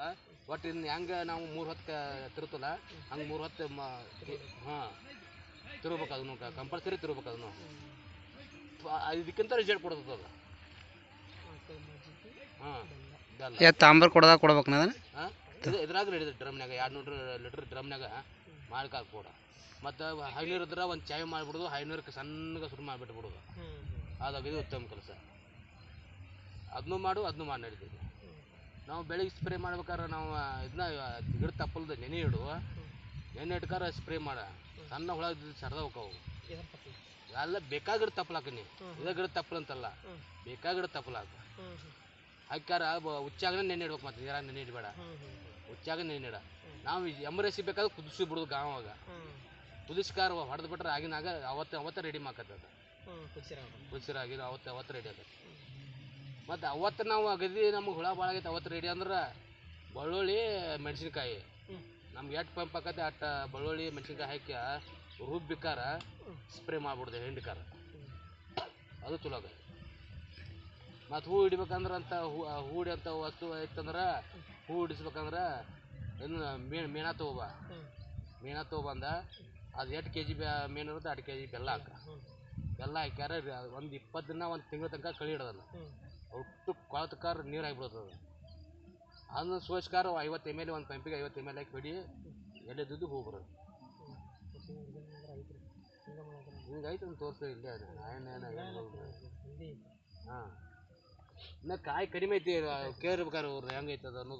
ಗೊತ್ತಿಲ್ಲ ಒಟ್ಟು ಇನ್ನು ಹೆಂಗೆ ನಾವು ಮೂರು ಹೊತ್ತು ತಿರುತ್ತಲ್ಲ ಹಂಗೆ ಮೂರು ಹೊತ್ತು ಮ ಹಾಂ ತಿರ್ಬೇಕು ಅದನ್ನು ಕಂಪಲ್ಸರಿ ತಿರ್ಬೇಕು ಅದನ್ನು ಇದಕ್ಕಿಂತ ರಿಸಲ್ಟ್ ಕೊಡ್ತದ ಅದು. ಹಾಂ ಬೆಲ್ಲ ಯಾ ತಾಂಬರ್ ಕೊಡದಾಗ ಕೊಡ್ಬೇಕು ನಾನು ಹಾಂ ಇದು ಇದ್ರಾಗ ಹಿಡಿದು ಡ್ರಮ್ನಾಗ ಎರಡು ನೂರು ಲೀಟ್ರ್ ಡ್ರಮ್ನಾಗ ಮಾರ್ಕ್ ಕೂಡ ಮತ್ತು ಹೈನೂರು ಇದ್ರೆ ಒಂದು ಚಾಯ್ ಮಾಡಿಬಿಡೋದು ಹೈನೂರಕ್ಕೆ ಸಣ್ಣಗೆ ಶುರು ಮಾಡಿಬಿಟ್ಬಿಡೋದು. ಅದಾಗ ಇದು ಉತ್ತಮ ಕೆಲಸ. ಅದನ್ನು ಮಾಡು ಅದನ್ನು ಮಾಡಿ ನಡೀತೈತಿ. ನಾವು ಬೆಳಿಗ್ಗೆ ಸ್ಪ್ರೇ ಮಾಡ್ಬೇಕಾದ್ರೆ ನಾವು ಇದನ್ನ ಗಿಡ ತಪ್ಪಲ್ದು ನೆನೆ ಇಡು. ನೆನೆ ಇಟ್ಕಾರ ಸ್ಪ್ರೇ ಮಾಡ. ಸಣ್ಣ ಹುಳ ಸರ್ದವಕ್ಕವು ಎಲ್ಲ ಬೇಕಾಗಿಡ ತಪ್ಪಲಾಕ ನೀ. ಇದೇ ಗಿಡ ತಪ್ಪಲಂತಲ್ಲ ಬೇಕಾಗಿಡ ತಪ್ಪಲಾಕ. ಹಾಕ್ಯಾರ ಹುಚ್ಚಾಗನೇ ನೆನೆ ಇಡ್ಬೇಕು ಮತ್ತೆ ನೀರಾಗ ನೆನೆ ಇಡಬೇಡ. ಹುಚ್ಚಾಗ ನೆನೆ ಇಡ. ನಾವು ಎಮರೆಸಿ ಬೇಕಾದ್ರೆ ಕುದಿಸಿ ಬಿಡುದು ಗಾವಾಗ ಕುದಿಸ್ಕಾರ ಹೊಡೆದು ಬಿಟ್ರೆ ಆಗಿನಾಗ ಅವತ್ತು ಅವತ್ತೇ ರೆಡಿ ಮಾಕತ್ತದ ಕುದಿಸಿರಾಗಿ ಅವತ್ತು ಅವತ್ತು ರೆಡಿ ಆಗತ್ತೆ. ಮತ್ತು ಅವತ್ತು ನಾವು ಅಗದಿ ನಮ್ಗೆ ಹುಳ ಭಾಳ ಆಗೈತೆ ಅವತ್ತು ರೆಡಿ ಅಂದ್ರೆ ಬೆಳ್ಳುಳ್ಳಿ ಮೆಣಸಿನ್ಕಾಯಿ. ನಮ್ಗೆ ಎಷ್ಟು ಪಂಪ್ ಆಕತ್ತೆ ಅಷ್ಟು ಬೆಳ್ಳುಳ್ಳಿ ಮೆಣಸಿನ್ಕಾಯಿ ಹಾಕಿ ರುಬ್ಬಿಕಾರ ಸ್ಪ್ರೇ ಮಾಡ್ಬಿಡ್ದೆ ಹಿಂಡಿಕಾರ. ಅದು ಚಲೋ ಆಗತ್ತೆ ಮತ್ತು ಹೂ ಹಿಡಿಬೇಕಂದ್ರೆ ಅಂತ ಹೂ ಹೂ ಹಿಡಿಯಂಥ ವಸ್ತು ಐತಂದ್ರೆ ಹೂ ಹಿಡಿಸ್ಬೇಕಂದ್ರೆ ಇನ್ನು ಮೀನು ಮೀನ ತೊಗೊಬ. ಮೀನ ತೊಗೊಬಂದ ಅದು ಎಷ್ಟು ಕೆ ಜಿ ಮೀನು ಇರುತ್ತೆ ಎರಡು ಕೆ ಜಿ ಬೆಲ್ಲ ಹಾಕ. ಬೆಲ್ಲ ಹಾಕ್ಯಾರ ಒಂದು ಇಪ್ಪತ್ತು ದಿನ ಒಂದು ತಿಂಗಳ ತನಕ ಕಳಿ ಹಿಡ್ದದ ಒಟ್ಟು ಕೊಳತಕಾರ ನೀರು ಆಗಿಬಿಡ್ತದೆ. ಅದನ್ನು ಸೋಚ್ಕಾರ ಐವತ್ತು ಎಂ ಎಲ್ ಒಂದು ಪಂಪಿಗೆ ಐವತ್ತು ಎಂ ಎಲ್ ಹಾಕಿ ಹೊಡಿ ಎಲ್ಲಿದ್ದು ಹೂ ಬರೋದು. ಹಿಂಗೈತೆ ಅಂತ ತೋರಿಸ್ತೀವಿ ಇಲ್ಲೇ ಅದು. ಹಾಂ. ಇನ್ನು ಕಾಯಿ ಕಡಿಮೆ ಐತಿ ಕೇಳಿರ್ಬೇಕಾರೆ ಅವ್ರು ಹೆಂಗೈತೆ ಅದು ಅನ್ನೋದು.